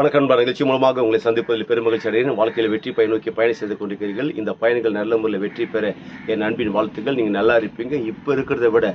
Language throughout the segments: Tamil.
வணக்கம் நண்பா நிகழ்ச்சி மூலமாக உங்களை சந்திப்பதில் பெருமகிழ்ச்சி அடைகிறேன். வாழ்க்கையில் வெற்றி பயன் நோக்கி பயணம் செய்து கொண்டிருக்கிறீர்கள். இந்த பயணங்கள் நல்ல முறையில் வெற்றி பெற என் அன்பின் வாழ்த்துக்கள். நீங்கள் நல்லா இருப்பீங்க. இப்போ இருக்கிறத விட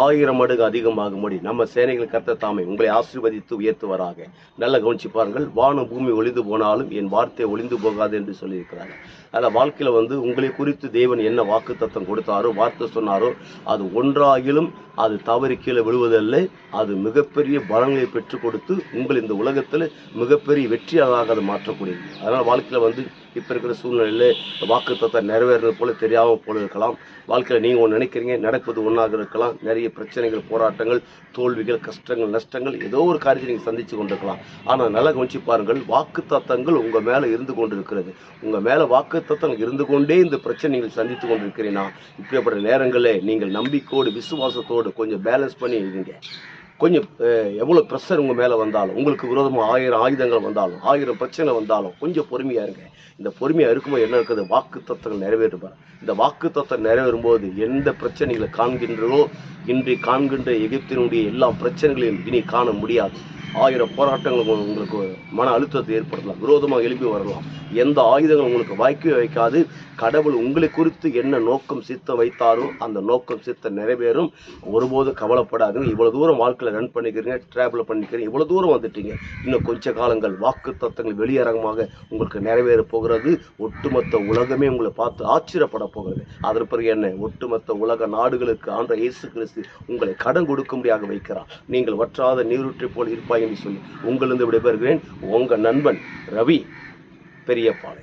ஆயிரம் மடங்கு அதிகமாகும்படி நம்ம சேனைகள் கர்த்த தாமை உங்களை ஆசீர்வதித்து உயர்த்துவராக. நல்ல கவனிச்சு பாருங்கள் வானம் பூமி ஒளிந்து போனாலும் என் வார்த்தை ஒளிந்து போகாது என்று சொல்லியிருக்கிறாங்க அதில் வாழ்க்கையில் வந்து உங்களை குறித்து தேவன் என்ன வாக்கு தத்தம் கொடுத்தாரோ வார்த்தை சொன்னாரோ அது ஒன்றாகிலும் அது தவறி கீழே விழுவதில்லை. அது மிகப்பெரிய பலங்களை பெற்றுக் கொடுத்து உங்கள் இந்த உலகத்தில் மிக மிகப்பெரிய வெற்றியாக அதை மாற்றக்கூடியது. அதனால் வாழ்க்கையில் வந்து இப்போ இருக்கிற சூழ்நிலையில் வாக்கு தத்தம் நிறைவேறது போல தெரியாமல் போல இருக்கலாம். வாழ்க்கையில் நீங்கள் ஒன்று நினைக்கிறீங்க நடப்பது ஒன்றாக இருக்கலாம். நிறைய பிரச்சனைகள் போராட்டங்கள் தோல்விகள் கஷ்டங்கள் நஷ்டங்கள் ஏதோ ஒரு காரியத்தை நீங்கள் சந்தித்து கொண்டிருக்கலாம். ஆனால் நல்லா கவனிச்சு பாருங்கள் வாக்கு தத்தங்கள் உங்கள் மேலே இருந்து கொண்டு இருக்கிறது உங்கள் மேலே வாக்கு தத்தம் இருந்து கொண்டே இந்த பிரச்சனை நீங்கள் சந்தித்து கொண்டிருக்கிறீங்கன்னா இப்படிப்பட்ட நேரங்களில் நீங்கள் நம்பிக்கையோடு விசுவாசத்தோடு கொஞ்சம் பேலன்ஸ் பண்ணி இருங்க. கொஞ்சம் எவ்வளோ ப்ரெஷர் உங்கள் மேலே வந்தாலும் உங்களுக்கு விரோதமாக ஆயிரம் ஆயுதங்கள் வந்தாலும் ஆயிரம் பிரச்சனை வந்தாலும் கொஞ்சம் பொறுமையாக இருங்க. இந்த பொறுமையாக இருக்கும்போது என்ன இருக்குது? வாக்கு தத்துவங்கள் நிறைவேறுபார் இந்த வாக்கு நிறைவேறும் போது எந்த பிரச்சனைகளை காண்கின்றதோ இன்றி காண்கின்ற எகிப்தினுடைய எல்லா பிரச்சனைகளையும் இனி காண முடியாது. ஆயிரம் போராட்டங்கள் உங்களுக்கு மன அழுத்தத்தை ஏற்படுத்தலாம். விரோதமாக எழுப்பி வரலாம். எந்த ஆயுதங்கள் உங்களுக்கு வாய்க்கவே வைக்காது. கடவுள் உங்களை குறித்து என்ன நோக்கம் சித்த வைத்தாரோ அந்த நோக்கம் சித்த நிறைவேறும். ஒருபோதும் கவலைப்படாதுங்க இவ்வளோ தூரம் வாழ்க்கையில் ரன் பண்ணிக்கிறீங்க ட்ராவல் பண்ணிக்கிறீங்க இவ்வளோ தூரம் வந்துட்டீங்க. இன்னும் கொஞ்ச காலங்கள் வாக்கு தத்தங்கள் வெளியரங்கமாக உங்களுக்கு நிறைவேற போகிறது. ஒட்டுமொத்த உலகமே உங்களை பார்த்து ஆச்சரியப்பட போகிறது. அதன் பிறகு என்ன? ஒட்டுமொத்த உலக நாடுகளுக்கு ஆண்ட இயேசு கிறிஸ்து உங்களை கடன் கொடுக்கும்படியாக வைக்கிறார். நீங்கள் வற்றாத நீரூற்றி போல் இருப்பாய் என்று சொல்லி உங்களிருந்து விடைபெறுகிறேன். உங்கள் நண்பன் ரவி பெரியப்பாளையம்.